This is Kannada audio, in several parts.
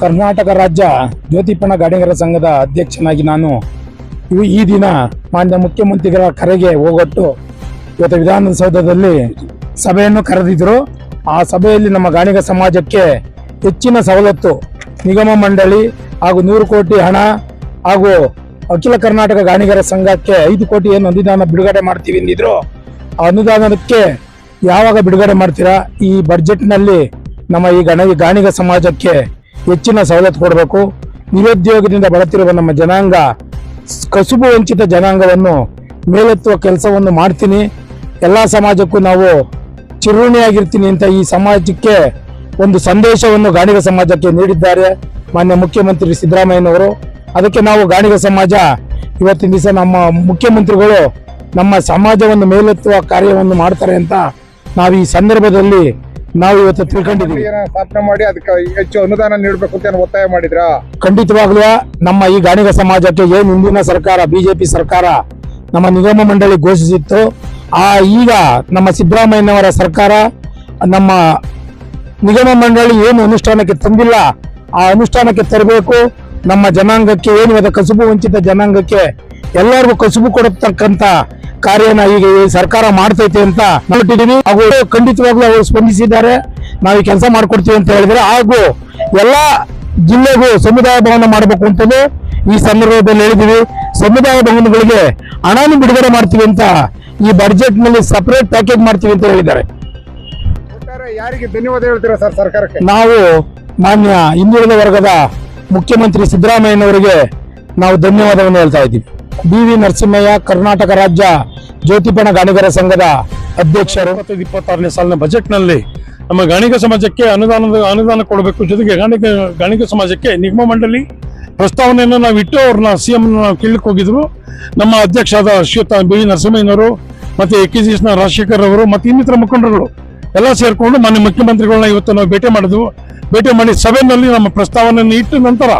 ಕರ್ನಾಟಕ ರಾಜ್ಯ ಜ್ಯೋತಿಪಣ ಗಾಡಿಗರ ಸಂಘದ ಅಧ್ಯಕ್ಷನಾಗಿ ನಾನು ಈ ದಿನ ಮಾನ್ಯ ಮುಖ್ಯಮಂತ್ರಿಗಳ ಕರೆಗೆ ಹೋಗೊಟ್ಟು ಇವತ್ತು ವಿಧಾನಸೌಧದಲ್ಲಿ ಸಭೆಯನ್ನು ಕರೆದಿದ್ರು. ಆ ಸಭೆಯಲ್ಲಿ ನಮ್ಮ ಗಾಣಿಗ ಸಮಾಜಕ್ಕೆ ಹೆಚ್ಚಿನ ಸವಲತ್ತು, ನಿಗಮ ಮಂಡಳಿ ಹಾಗೂ ನೂರು ಕೋಟಿ ಹಣ ಹಾಗೂ ಅಖಿಲ ಕರ್ನಾಟಕ ಗಾಣಿಗರ ಸಂಘಕ್ಕೆ ಐದು ಕೋಟಿ ಏನು ಅನುದಾನ ಬಿಡುಗಡೆ ಮಾಡ್ತೀವಿ ಎಂದಿದ್ರು ಆ ಅನುದಾನಕ್ಕೆ ಯಾವಾಗ ಬಿಡುಗಡೆ ಮಾಡ್ತೀರಾ? ಈ ಬಡ್ಜೆಟ್ನಲ್ಲಿ ನಮ್ಮ ಈ ಗಣ ಗಾಣಿಗ ಸಮಾಜಕ್ಕೆ ಹೆಚ್ಚಿನ ಸವಲತ್ತು ಕೊಡಬೇಕು. ನಿರುದ್ಯೋಗದಿಂದ ಬಳತಿರುವ ನಮ್ಮ ಜನಾಂಗ ಕಸುಬು ವಂಚಿತ ಜನಾಂಗವನ್ನು ಮೇಲೆತ್ತುವ ಕೆಲಸವನ್ನು ಮಾಡ್ತೀನಿ. ಎಲ್ಲ ಸಮಾಜಕ್ಕೂ ನಾವು ಚಿರುಣಿಯಾಗಿರ್ತೀನಿ ಅಂತ ಈ ಸಮಾಜಕ್ಕೆ ಒಂದು ಸಂದೇಶವನ್ನು ಗಾಣಿಗ ಸಮಾಜಕ್ಕೆ ನೀಡಿದ್ದಾರೆ ಮಾನ್ಯ ಮುಖ್ಯಮಂತ್ರಿ ಸಿದ್ದರಾಮಯ್ಯನವರು. ಅದಕ್ಕೆ ನಾವು ಗಾಣಿಗ ಸಮಾಜ ಇವತ್ತಿನ ದಿವಸ ನಮ್ಮ ಮುಖ್ಯಮಂತ್ರಿಗಳು ನಮ್ಮ ಸಮಾಜವನ್ನು ಮೇಲೆತ್ತುವ ಕಾರ್ಯವನ್ನು ಮಾಡ್ತಾರೆ ಅಂತ ನಾವು ಈ ಸಂದರ್ಭದಲ್ಲಿ ನಾವು ಇವತ್ತು ತಿಳ್ಕೊಂಡಿದ್ದೀವಿ. ಏನೋ ಸ್ಥಾಪನೆ ಮಾಡಿ ಅದಕ್ಕೆ ಹೆಚ್ಚು ಅನುದಾನ ನೀಡಬೇಕು ಅಂತ ಒತ್ತಾಯ ಮಾಡಿದ್ರ? ಖಂಡಿತವಾಗ್ಲೂ ನಮ್ಮ ಈ ಗಾಣಿಗ ಸಮಾಜಕ್ಕೆ ಏನು ಹಿಂದಿನ ಸರ್ಕಾರ ಬಿಜೆಪಿ ಸರ್ಕಾರ ನಮ್ಮ ನಿಗಮ ಮಂಡಳಿ ಘೋಷಿಸಿತ್ತು ಆ ಈಗ ನಮ್ಮ ಸಿದ್ದರಾಮಯ್ಯನವರ ಸರ್ಕಾರ ನಮ್ಮ ನಿಗಮ ಮಂಡಳಿ ಏನು ಅನುಷ್ಠಾನಕ್ಕೆ ತಂದಿಲ್ಲ ಆ ಅನುಷ್ಠಾನಕ್ಕೆ ತರಬೇಕು. ನಮ್ಮ ಜನಾಂಗಕ್ಕೆ ಏನು ಇವತ್ತು ಕಸುಬು ವಂಚಿತ ಜನಾಂಗಕ್ಕೆ ಎಲ್ಲರಿಗೂ ಕಸುಬು ಕೊಡತಕ್ಕಂತ ಕಾರ್ಯನ ಈಗ ಸರ್ಕಾರ ಮಾಡ್ತೈತೆ ಅಂತ ನೋಡಿದೀವಿ ಹಾಗೂ ಖಂಡಿತವಾಗ್ಲೂ ಅವರು ಸ್ಪಂದಿಸಿದ್ದಾರೆ. ನಾವು ಕೆಲಸ ಮಾಡ್ಕೊಡ್ತೀವಿ ಅಂತ ಹೇಳಿದ್ರೆ ಹಾಗೂ ಎಲ್ಲಾ ಜಿಲ್ಲೆಗೂ ಸಮುದಾಯ ಭವನ ಮಾಡಬೇಕು ಅಂತಲೂ ಈ ಸಂದರ್ಭದಲ್ಲಿ ಹೇಳಿದೀವಿ. ಸಮುದಾಯ ಭವನಗಳಿಗೆ ಹಣನೂ ಬಿಡುಗಡೆ ಮಾಡ್ತೀವಿ ಅಂತ ಈ ಬಡ್ಜೆಟ್ನಲ್ಲಿ ಸಪರೇಟ್ ಪ್ಯಾಕೇಜ್ ಮಾಡ್ತೀವಿ ಅಂತ ಹೇಳಿದ್ದಾರೆ. ಯಾರಿಗೆ ಧನ್ಯವಾದ ಹೇಳ್ತೀರಾ ಸರ್ ಸರ್ಕಾರಕ್ಕೆ? ನಾವು ಮಾನ್ಯ ಹಿಂದುಳಿದ ವರ್ಗದ ಮುಖ್ಯಮಂತ್ರಿ ಸಿದ್ದರಾಮಯ್ಯನವರಿಗೆ ನಾವು ಧನ್ಯವಾದವನ್ನು ಹೇಳ್ತಾ ಇದ್ದೀವಿ. ಬಿ ವಿ ನರಸಿಂಹಯ್ಯ, ಕರ್ನಾಟಕ ರಾಜ್ಯ ಜ್ಯೋತಿಪಣ ಗಾಣಿಗರ ಸಂಘದ ಅಧ್ಯಕ್ಷರು. ಇಪ್ಪತ್ತಾರನೇ ಸಾಲಿನ ಬಜೆಟ್ನಲ್ಲಿ ನಮ್ಮ ಗಾಣಿಗ ಸಮಾಜಕ್ಕೆ ಅನುದಾನದ, ಅನುದಾನ ಕೊಡಬೇಕು ಜೊತೆಗೆ ಗಾಣಿಗ ಗಾಣಿಗ ಸಮಾಜಕ್ಕೆ ನಿಗಮ ಮಂಡಳಿ ಪ್ರಸ್ತಾವನೆಯನ್ನು ನಾವು ಇಟ್ಟು ಅವ್ರನ್ನ ಸಿ ಎಂ ಕೇಳಲಿಕ್ಕೆ ಹೋಗಿದ್ರು. ನಮ್ಮ ಅಧ್ಯಕ್ಷರಾದ ಶ್ರೀಯುತ ಬಿ ನರಸಿಂಹಯ್ಯನವರು ಮತ್ತೆ ಎ ಕೆ ಜಿ ಎಸ್ನ ರಾಜಶೇಖರ್ ಅವರು ಮತ್ತೆ ಇನ್ನಿತರ ಮುಖಂಡರುಗಳು ಎಲ್ಲ ಸೇರಿಕೊಂಡು ಮಾನ್ಯ ಮುಖ್ಯಮಂತ್ರಿಗಳನ್ನ ಇವತ್ತು ನಾವು ಭೇಟಿ ಮಾಡಿದ್ವು. ಭೇಟಿ ಮಾಡಿ ಸಭೆಯಲ್ಲಿ ನಮ್ಮ ಪ್ರಸ್ತಾವನೆಯನ್ನು ಇಟ್ಟ ನಂತರ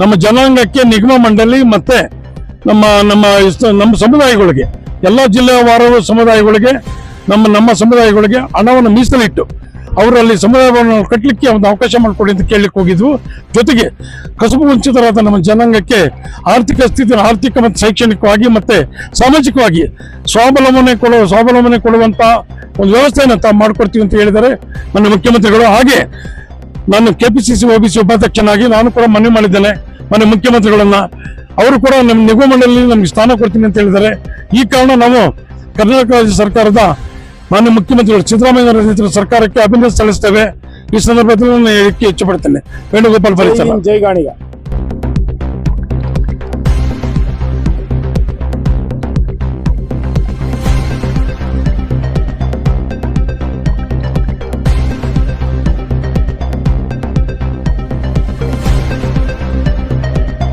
ನಮ್ಮ ಜನಾಂಗಕ್ಕೆ ನಿಗಮ ಮಂಡಳಿ ಮತ್ತೆ ನಮ್ಮ ನಮ್ಮ ನಮ್ಮ ಸಮುದಾಯಗಳಿಗೆ, ಎಲ್ಲ ಜಿಲ್ಲೆವಾರು ಸಮುದಾಯಗಳಿಗೆ, ನಮ್ಮ ನಮ್ಮ ಸಮುದಾಯಗಳಿಗೆ ಹಣವನ್ನು ಮೀಸಲಿಟ್ಟು ಅವರಲ್ಲಿ ಸಮುದಾಯವನ್ನು ಕಟ್ಟಲಿಕ್ಕೆ ಒಂದು ಅವಕಾಶ ಮಾಡಿಕೊಡಿ ಅಂತ ಕೇಳಲಿಕ್ಕೆ ಹೋಗಿದ್ವು. ಜೊತೆಗೆ ಕಸುಬು ವಂಚಿತರಾದ ನಮ್ಮ ಜನಾಂಗಕ್ಕೆ ಆರ್ಥಿಕ ಸ್ಥಿತಿ ಆರ್ಥಿಕ ಮತ್ತು ಶೈಕ್ಷಣಿಕವಾಗಿ ಮತ್ತೆ ಸಾಮಾಜಿಕವಾಗಿ ಸ್ವಾವಲಂಬನೆ ಕೊಡುವ ಸ್ವಾವಲಂಬನೆ ಕೊಡುವಂಥ ಒಂದು ವ್ಯವಸ್ಥೆಯನ್ನು ತಾವು ಮಾಡಿಕೊಡ್ತೀವಿ ಅಂತ ಹೇಳಿದರೆ ನನ್ನ ಮುಖ್ಯಮಂತ್ರಿಗಳು. ಹಾಗೆ ನಾನು ಕೆ ಪಿ ಸಿ ಸಿ ಉಪಾಧ್ಯಕ್ಷನಾಗಿ ನಾನು ಕೂಡ ಮನವಿ ಮಾಡಿದ್ದೇನೆ. ಮನೆ ಮುಖ್ಯಮಂತ್ರಿಗಳನ್ನ ಅವರು ಕೂಡ ನಮ್ಮ ನಿಗಮ ಮಂಡಳಿ ನಮ್ಗೆ ಸ್ಥಾನ ಕೊಡ್ತೀನಿ ಅಂತ ಹೇಳಿದ್ದಾರೆ. ಈ ಕಾರಣ ನಾವು ಕರ್ನಾಟಕ ರಾಜ್ಯ ಸರ್ಕಾರದ ಮಾನ್ಯ ಮುಖ್ಯಮಂತ್ರಿಗಳು ಸಿದ್ದರಾಮಯ್ಯ ಸರ್ಕಾರಕ್ಕೆ ಅಭಿನಂದನೆ ಸಲ್ಲಿಸ್ತೇವೆ. ಈ ಸಂದರ್ಭದಲ್ಲಿ ನಾನು ಹೆಚ್ಚು ಪಡ್ತೇನೆ. ವೇಣುಗೋಪಾಲ್ ಜೈ ಗಾಣಿಗ.